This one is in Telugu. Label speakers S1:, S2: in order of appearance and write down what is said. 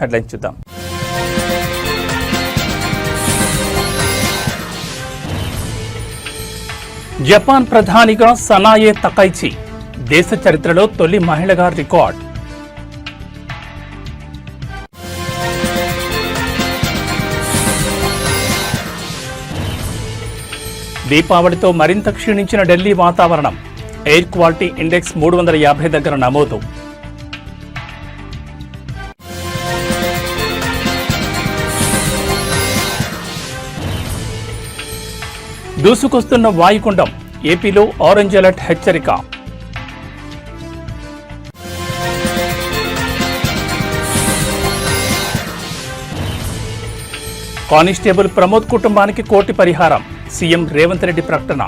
S1: హెడ్లైన్ చూద్దాం. జపాన్ ప్రధానిగా సనాయే తకైచి దేశ చరిత్రలో తొలి మహిళగా రికార్డ్. దీపావళితో మరింత క్షీణించిన ఢిల్లీ వాతావరణం. ఎయిర్ క్వాలిటీ ఇండెక్స్ మూడు వందల యాభై దగ్గర నమోదు. దూసుకొస్తున్న వాయుగుండం ఏపీలో ఆరెంజ్ అలర్ట్ హెచ్చరిక. కానిస్టేబుల్ ప్రమోద్ కుటుంబానికి కోటి పరిహారం సీఎం రేవంత్ రెడ్డి ప్రకటన.